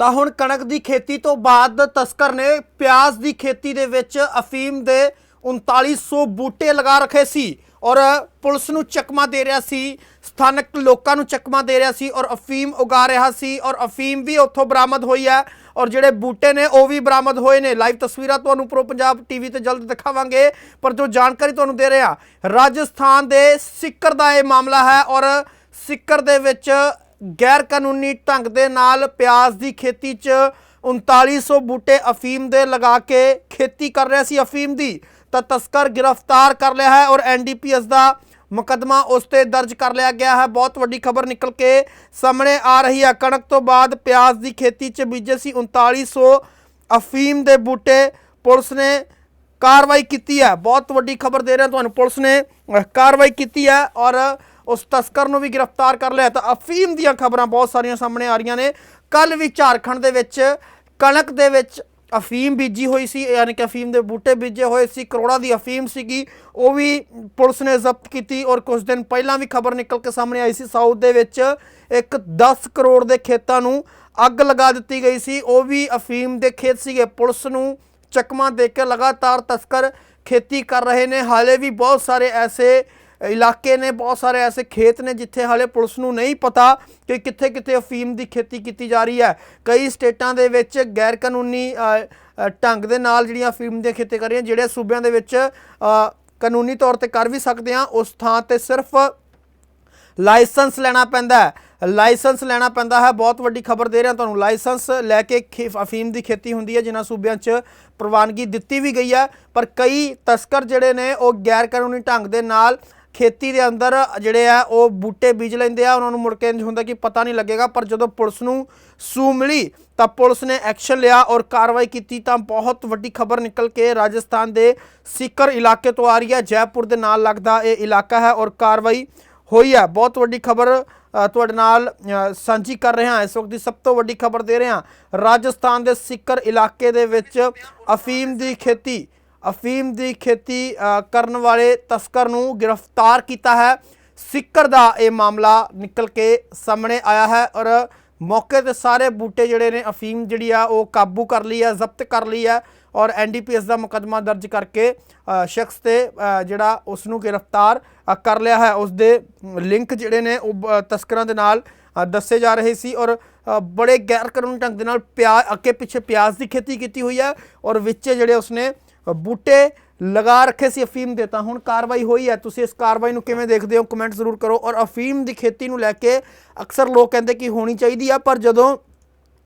ਤਾਂ ਹੁਣ ਕਣਕ ਦੀ ਖੇਤੀ ਤੋਂ ਬਾਅਦ ਤਸਕਰ ਨੇ ਪਿਆਜ਼ ਦੀ ਖੇਤੀ ਦੇ ਵਿੱਚ ਅਫੀਮ ਦੇ 3900 ਬੂਟੇ ਲਗਾ ਰੱਖੇ ਸੀ ਔਰ ਪੁਲਿਸ ਨੂੰ ਚਕਮਾ ਦੇ ਰਿਹਾ ਸੀ, ਸਥਾਨਕ ਲੋਕਾਂ ਨੂੰ ਚਕਮਾ ਦੇ ਰਿਹਾ ਸੀ ਔਰ ਅਫੀਮ ਉਗਾ ਰਿਹਾ ਸੀ ਔਰ ਅਫੀਮ ਵੀ ਉੱਥੋਂ ਬਰਾਮਦ ਹੋਈ ਹੈ ਔਰ ਜਿਹੜੇ ਬੂਟੇ ਨੇ ਉਹ ਵੀ ਬਰਾਮਦ ਹੋਏ ਨੇ। ਲਾਈਵ ਤਸਵੀਰਾਂ ਤੁਹਾਨੂੰ ਪ੍ਰੋ ਪੰਜਾਬ ਟੀਵੀ ਤੇ ਜਲਦ ਦਿਖਾਵਾਂਗੇ, ਪਰ ਜੋ ਜਾਣਕਾਰੀ ਤੁਹਾਨੂੰ ਦੇ ਰਿਹਾ, ਰਾਜਸਥਾਨ ਦੇ ਸਿੱਕਰ ਦਾ ਇਹ ਮਾਮਲਾ ਹੈ ਔਰ ਸਿੱਕਰ ਦੇ ਵਿੱਚ ਗੈਰ ਕਾਨੂੰਨੀ ਢੰਗ ਦੇ ਨਾਲ ਪਿਆਜ਼ ਦੀ ਖੇਤੀ 'ਚ 3900 ਬੂਟੇ ਅਫੀਮ ਦੇ ਲਗਾ ਕੇ ਖੇਤੀ ਕਰ ਰਿਹਾ ਸੀ ਅਫੀਮ ਦੀ। ਤਾਂ ਤਸਕਰ ਗ੍ਰਿਫਤਾਰ ਕਰ ਲਿਆ ਹੈ ਔਰ ਐਨਡੀਪੀਐਸ ਦਾ ਮੁਕੱਦਮਾ ਉਸ ਤੇ ਦਰਜ ਕਰ ਲਿਆ ਗਿਆ ਹੈ। ਬਹੁਤ ਵੱਡੀ ਖਬਰ ਨਿਕਲ ਕੇ ਸਾਹਮਣੇ ਆ ਰਹੀ ਹੈ। ਕਣਕ ਤੋਂ ਬਾਅਦ ਪਿਆਜ਼ ਦੀ ਖੇਤੀ 'ਚ ਬੀਜੇ ਸੀ 3900 ਅਫੀਮ ਦੇ ਬੂਟੇ। ਪੁਲਿਸ ਨੇ ਕਾਰਵਾਈ ਕੀਤੀ ਹੈ। ਬਹੁਤ ਵੱਡੀ ਖਬਰ ਦੇ ਰਿਹਾ ਤੁਹਾਨੂੰ। ਪੁਲਿਸ ਨੇ ਕਾਰਵਾਈ ਕੀਤੀ ਹੈ ਔਰ ਉਸ ਤਸਕਰ ਨੂੰ ਵੀ ਗ੍ਰਿਫਤਾਰ ਕਰ ਲਿਆ ਤਾਂ ਅਫੀਮ ਦੀਆਂ ਖਬਰਾਂ ਬਹੁਤ ਸਾਰੀਆਂ ਸਾਹਮਣੇ ਆ ਰਹੀਆਂ ਨੇ। ਕੱਲ ਵੀ ਝਾਰਖੰਡ ਦੇ ਵਿੱਚ, ਕਣਕ ਦੇ ਵਿੱਚ ਅਫੀਮ ਬੀਜੀ ਹੋਈ ਸੀ, ਯਾਨੀ ਕਿ ਅਫੀਮ ਦੇ ਬੂਟੇ ਬੀਜੇ ਹੋਏ ਸੀ, ਕਰੋੜਾਂ ਦੀ ਅਫੀਮ ਸੀਗੀ। ਉਹ ਵੀ ਪੁਲਿਸ ਨੇ ਜ਼ਬਤ ਕੀਤੀ ਔਰ ਕੁਝ ਦਿਨ ਪਹਿਲਾਂ ਵੀ ਖਬਰ ਨਿਕਲ ਕੇ ਸਾਹਮਣੇ ਆਈ ਸੀ। ਸਾਊਥ ਦੇ ਵਿੱਚ ਇੱਕ 10 ਕਰੋੜ ਦੇ ਖੇਤਾਂ ਨੂੰ ਅੱਗ ਲਗਾ ਦਿੱਤੀ ਗਈ ਸੀ। ਉਹ ਵੀ ਅਫੀਮ ਦੇ ਖੇਤ ਸੀਗੇ। ਪੁਲਿਸ ਨੂੰ ਚਕਮਾ ਦੇ ਕੇ ਲਗਾਤਾਰ ਤਸਕਰ ਖੇਤੀ ਕਰ ਰਹੇ ਨੇ। ਹਾਲੇ ਵੀ ਬਹੁਤ ਸਾਰੇ ਐਸੇ ਇਲਾਕੇ ਨੇ ਬਹੁਤ ਸਾਰੇ ਐਸੇ ਖੇਤ ਨੇ ਜਿੱਥੇ ਹਾਲੇ ਪੁਲਿਸ ਨੂੰ ਨਹੀਂ ਪਤਾ ਕਿ ਕਿੱਥੇ ਕਿੱਥੇ ਅਫੀਮ ਦੀ ਖੇਤੀ ਕੀਤੀ ਜਾ ਰਹੀ ਹੈ। ਕਈ ਸਟੇਟਾਂ ਦੇ ਵਿੱਚ ਗੈਰ ਕਾਨੂੰਨੀ ਢੰਗ ਦੇ ਨਾਲ ਜਿਹੜੀਆਂ ਅਫੀਮ ਦੀਆਂ ਖੇਤੀ ਕਰ ਰਹੀਆਂ, ਜਿਹੜੇ ਸੂਬਿਆਂ ਦੇ ਵਿੱਚ ਕਾਨੂੰਨੀ ਤੌਰ ਤੇ ਕਰ ਵੀ ਸਕਦੇ ਆ ਉਸ ਥਾਂ ਤੇ ਸਿਰਫ ਲਾਇਸੈਂਸ ਲੈਣਾ ਪੈਂਦਾ ਹੈ। ਲਾਇਸੈਂਸ ਲੈਣਾ ਪੈਂਦਾ ਹੈ, ਬਹੁਤ ਵੱਡੀ ਖਬਰ ਦੇ ਰਿਹਾ ਤੁਹਾਨੂੰ। ਲਾਇਸੈਂਸ ਲੈ ਕੇ ਖੇ- ਅਫੀਮ ਦੀ ਖੇਤੀ ਹੁੰਦੀ ਹੈ, ਜਿਨ੍ਹਾਂ ਸੂਬਿਆਂ 'ਚ ਪ੍ਰਵਾਨਗੀ ਦਿੱਤੀ ਵੀ ਗਈ ਹੈ। ਪਰ ਕਈ ਤਸਕਰ ਜਿਹੜੇ ਨੇ, ਉਹ ਗੈਰ ਕਾਨੂੰਨੀ ਢੰਗ ਦੇ ਨਾਲ ਖੇਤੀ ਦੇ ਅੰਦਰ ਜਿਹੜੇ ਆ, ਉਹ ਬੂਟੇ ਬੀਜ ਲੈਂਦੇ ਆ, ਉਹਨਾਂ ਨੂੰ ਮੁੜ ਕੇ ਹੁੰਦਾ ਕਿ ਪਤਾ ਨਹੀਂ ਲੱਗੇਗਾ, ਪਰ ਜਦੋਂ ਪੁਲਿਸ ਨੂੰ ਸੂ ਮਿਲੀ, ਤਾਂ ਪੁਲਿਸ ਨੇ ਐਕਸ਼ਨ ਲਿਆ ਔਰ ਕਾਰਵਾਈ ਕੀਤੀ, ਤਾਂ ਬਹੁਤ ਵੱਡੀ ਖਬਰ ਨਿਕਲ ਕੇ ਰਾਜਸਥਾਨ ਦੇ ਸੀਕਰ ਇਲਾਕੇ ਤੋਂ ਆ ਰਹੀ ਹੈ। ਜੈਪੁਰ ਦੇ ਨਾਲ ਲੱਗਦਾ ਇਹ ਇਲਾਕਾ ਹੈ ਔਰ ਕਾਰਵਾਈ ਹੋਈ ਹੈ। ਬਹੁਤ ਵੱਡੀ ਖਬਰ ਤੁਹਾਡੇ ਨਾਲ ਸਾਂਝੀ ਕਰ ਰਹੇ ਹਾਂ। ਇਸ ਵਕਤ ਦੀ ਸਭ ਤੋਂ ਵੱਡੀ ਖਬਰ ਦੇ ਰਹੇ ਹਾਂ। ਰਾਜਸਥਾਨ ਦੇ ਸਿੱਕਰ ਇਲਾਕੇ ਦੇ ਵਿੱਚ ਅਫੀਮ ਦੀ ਖੇਤੀ ਅਫੀਮ ਦੀ ਖੇਤੀ ਕਰਨ ਵਾਲੇ ਤਸਕਰ ਨੂੰ ਗ੍ਰਿਫਤਾਰ ਕੀਤਾ ਹੈ। ਸਿੱਕਰ ਦਾ ਇਹ ਮਾਮਲਾ ਨਿਕਲ ਕੇ ਸਾਹਮਣੇ ਆਇਆ ਹੈ ਔਰ ਮੌਕੇ ਤੇ ਸਾਰੇ ਬੂਟੇ ਜਿਹੜੇ ਨੇ, ਅਫੀਮ ਜਿਹੜੀ ਆ, ਉਹ ਕਾਬੂ ਕਰ ਲਈ ਹੈ, ਜ਼ਬਤ ਕਰ ਲਈ ਹੈ ਔਰ ਐਨਡੀਪੀਐਸ ਦਾ ਮੁਕੱਦਮਾ ਦਰਜ ਕਰਕੇ ਸ਼ਖਸ ਤੇ ਜਿਹੜਾ ਉਸ ਨੂੰ ਗ੍ਰਿਫਤਾਰ ਕਰ ਲਿਆ ਹੈ। ਉਸ ਦੇ ਲਿੰਕ ਜਿਹੜੇ ਨੇ, ਉਹ ਬ- ਤਸਕਰਾਂ ਦੇ ਨਾਲ ਦੱਸੇ ਜਾ ਰਹੇ ਸੀ ਔਰ ਬੜੇ ਗੈਰ ਕਾਨੂੰਨੀ ਢੰਗ ਦੇ ਨਾਲ ਪਿਆ, ਅੱਗੇ ਪਿੱਛੇ ਪਿਆਜ਼ ਦੀ ਖੇਤੀ ਕੀਤੀ ਹੋਈ ਹੈ ਔਰ ਵਿੱਚ ਜਿਹੜੇ ਉਸਨੇ ਬੂਟੇ ਲਗਾ ਰੱਖੇ ਸੀ ਅਫੀਮ ਦੇ, ਤਾਂ ਹੁਣ ਕਾਰਵਾਈ ਹੋਈ ਹੈ। ਤੁਸੀਂ ਇਸ ਕਾਰਵਾਈ ਨੂੰ ਕਿਵੇਂ ਦੇਖਦੇ ਹੋ? ਕਮੈਂਟ ਜ਼ਰੂਰ ਕਰੋ। ਔਰ ਅਫੀਮ ਦੀ ਖੇਤੀ ਨੂੰ ਲੈ ਕੇ ਅਕਸਰ ਲੋਕ ਕਹਿੰਦੇ ਕਿ ਹੋਣੀ ਚਾਹੀਦੀ ਆ, ਪਰ ਜਦੋਂ